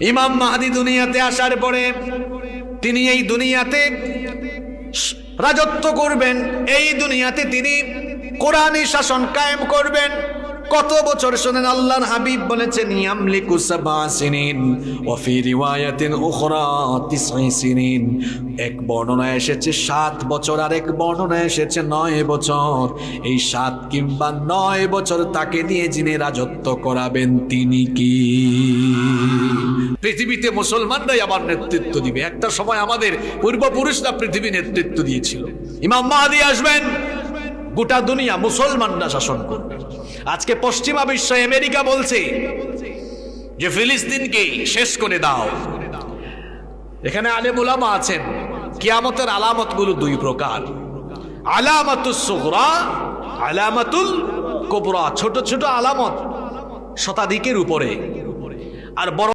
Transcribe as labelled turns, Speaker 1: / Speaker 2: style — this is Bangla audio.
Speaker 1: ইমাম মাহাদি দুনিয়াতে আসার পরে তিনি এই দুনিয়াতে রাজত্ব করবেন, এই দুনিয়াতে তিনি কোরআনী শাসন কায়েম করবেন। কত বছর শোনেন আল্লাহর হাবিব বলেছেন, ইয়ামলিকু সিনিন ওয়া ফি রিওয়ায়াতিন উখরা তিসঈ সিনিন। এক বর্ণনা এসেছে সাত বছর আর এক বর্ণনা এসেছে নয় বছর। এই সাত কিংবা নয় বছর তাকে দিয়ে যিনি রাজত্ব করাবেন, তিনি কি? পৃথিবীতে মুসলমানরাই আবার নেতৃত্ব দিবে। একটা সময় আমাদের পূর্বপুরুষরা পৃথিবী নেতৃত্ব দিয়েছিল। ইমাম মাহাদি আসবেন, গোটা দুনিয়া মুসলমানরা শাসন করবে। আজকে পশ্চিমা বিশ্ব আমেরিকা বলছে যে, ফিলিস্তিনকে শেষ করে দাও। এখানে আলেম উলামা আছেন। কিয়ামতের আলামতগুলো দুই প্রকার। আলামাতুল সুগরা, আলামাতুল কোবরা। ছোট ছোট আলামত শতাধিকের উপরে। আর বড়